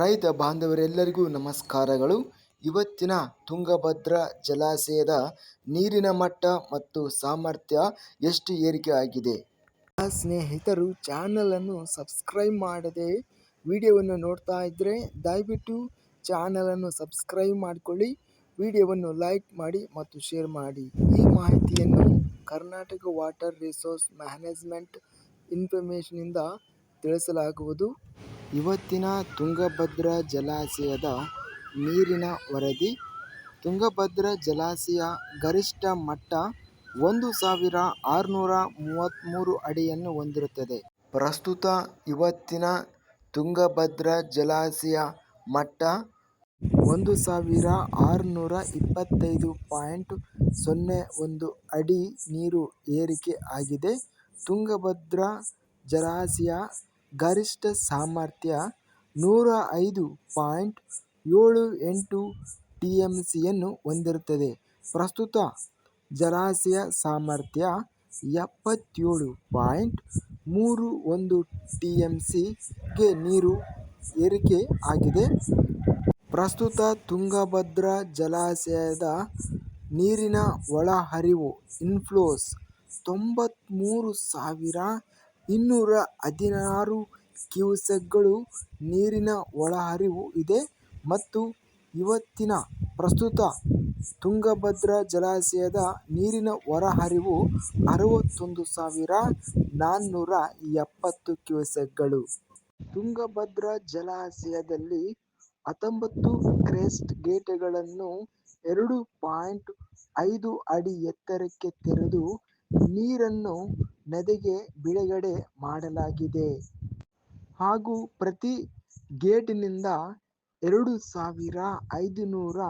ರೈತ ಬಾಂಧವರೆಲ್ಲರಿಗೂ ನಮಸ್ಕಾರಗಳು. ಇವತ್ತಿನ ತುಂಗಭದ್ರಾ ಜಲಾಶಯದ ನೀರಿನ ಮಟ್ಟ ಮತ್ತು ಸಾಮರ್ಥ್ಯ ಎಷ್ಟು ಏರಿಕೆ ಆಗಿದೆ? ಸ್ನೇಹಿತರು ಚಾನಲನ್ನು ಸಬ್ಸ್ಕ್ರೈಬ್ ಮಾಡದೆ ವಿಡಿಯೋವನ್ನು ನೋಡ್ತಾ ಇದ್ದರೆ ದಯವಿಟ್ಟು ಚಾನಲನ್ನು ಸಬ್ಸ್ಕ್ರೈಬ್ ಮಾಡಿಕೊಳ್ಳಿ, ವಿಡಿಯೋವನ್ನು ಲೈಕ್ ಮಾಡಿ ಮತ್ತು ಶೇರ್ ಮಾಡಿ. ಈ ಮಾಹಿತಿಯನ್ನು ಕರ್ನಾಟಕ ವಾಟರ್ ರಿಸೋರ್ಸ್ ಮ್ಯಾನೇಜ್ಮೆಂಟ್ ಇನ್ಫಾರ್ಮೇಷನಿಂದ ತಿಳಿಸಲಾಗುವುದು. ಇವತ್ತಿನ ತುಂಗಭದ್ರಾ ಜಲಾಶಯದ ನೀರಿನ ವರದಿ. ತುಂಗಭದ್ರಾ ಜಲಾಶಯ ಗರಿಷ್ಠ ಮಟ್ಟ ಒಂದು ಸಾವಿರ ಆರುನೂರ ಮೂವತ್ತ್ಮೂರು ಅಡಿಯನ್ನು ಹೊಂದಿರುತ್ತದೆ. ಪ್ರಸ್ತುತ ಇವತ್ತಿನ ತುಂಗಭದ್ರಾ ಜಲಾಶಯ ಮಟ್ಟ ಒಂದು ಸಾವಿರ ಆರುನೂರ ಇಪ್ಪತ್ತೈದು ಪಾಯಿಂಟ್ ಸೊನ್ನೆ ಒಂದು ಅಡಿ ನೀರು ಏರಿಕೆ ಆಗಿದೆ. ತುಂಗಭದ್ರಾ ಜಲಾಶಯ ಗರಿಷ್ಠ ಸಾಮರ್ಥ್ಯ ನೂರ ಐದು ಪಾಯಿಂಟ್ ಏಳು ಎಂಟು ಟಿ ಎಂ ಸಿಯನ್ನು ಹೊಂದಿರುತ್ತದೆ. ಪ್ರಸ್ತುತ ಜಲಾಶಯ ಸಾಮರ್ಥ್ಯ ಎಪ್ಪತ್ತೇಳು ಪಾಯಿಂಟ್ ಮೂರು ಒಂದು ಟಿ ಎಂ ಸಿಗೆ ನೀರು ಏರಿಕೆ ಆಗಿದೆ. ಪ್ರಸ್ತುತ ತುಂಗಭದ್ರಾ ಜಲಾಶಯದ ನೀರಿನ ಒಳಹರಿವು ಇನ್ಫ್ಲೋಸ್ ತೊಂಬತ್ತ್ಮೂರು ಸಾವಿರ ಇನ್ನೂರ ಹದಿನಾರು ಕ್ಯೂಸೆಕ್ಗಳು ನೀರಿನ ಒಳಹರಿವು ಇದೆ ಮತ್ತು ಇವತ್ತಿನ ಪ್ರಸ್ತುತ ತುಂಗಭದ್ರಾ ಜಲಾಶಯದ ನೀರಿನ ಹೊರಹರಿವು ಅರವತ್ತೊಂದು ಸಾವಿರ ನಾನ್ನೂರ ಎಪ್ಪತ್ತು ಕ್ಯೂಸೆಕ್ಗಳು. ತುಂಗಭದ್ರಾ ಜಲಾಶಯದಲ್ಲಿ ಹತ್ತೊಂಬತ್ತು ಕ್ರೆಸ್ಟ್ ಗೇಟ್ಗಳನ್ನು ಎರಡು ಪಾಯಿಂಟ್ ಐದು ಅಡಿ ಎತ್ತರಕ್ಕೆ ತೆರೆದು ನೀರನ್ನು ನದಿಗೆ ಬಿಡುಗಡೆ ಮಾಡಲಾಗಿದೆ. ಹಾಗೂ ಪ್ರತಿ ಗೇಟಿನಿಂದ ಎರಡು ಸಾವಿರ ಐದುನೂರ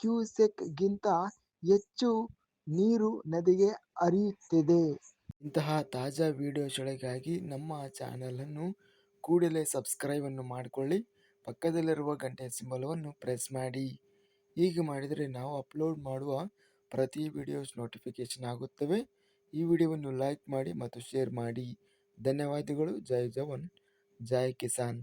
ಕ್ಯೂಸೆಕ್ಗಿಂತ ಹೆಚ್ಚು ನೀರು ನದಿಗೆ ಹರಿಯುತ್ತಿದೆ. ಇಂತಹ ತಾಜಾ ವಿಡಿಯೋಸ್ಗಳಿಗಾಗಿ ನಮ್ಮ ಚಾನಲನ್ನು ಕೂಡಲೇ ಸಬ್ಸ್ಕ್ರೈಬನ್ನು ಮಾಡಿಕೊಳ್ಳಿ. ಪಕ್ಕದಲ್ಲಿರುವ ಗಂಟೆ ಸಿಂಬಲವನ್ನು ಪ್ರೆಸ್ ಮಾಡಿ. ಹೀಗೆ ಮಾಡಿದರೆ ನಾವು ಅಪ್ಲೋಡ್ ಮಾಡುವ ಪ್ರತಿ ವಿಡಿಯೋಸ್ ನೋಟಿಫಿಕೇಷನ್ ಆಗುತ್ತವೆ. ಈ ವಿಡಿಯೋವನ್ನು ಲೈಕ್ ಮಾಡಿ ಮತ್ತು ಶೇರ್ ಮಾಡಿ. ಧನ್ಯವಾದಗಳು. ಜೈ ಜವಾನ್. ಜೈ ಕಿಸಾನ್.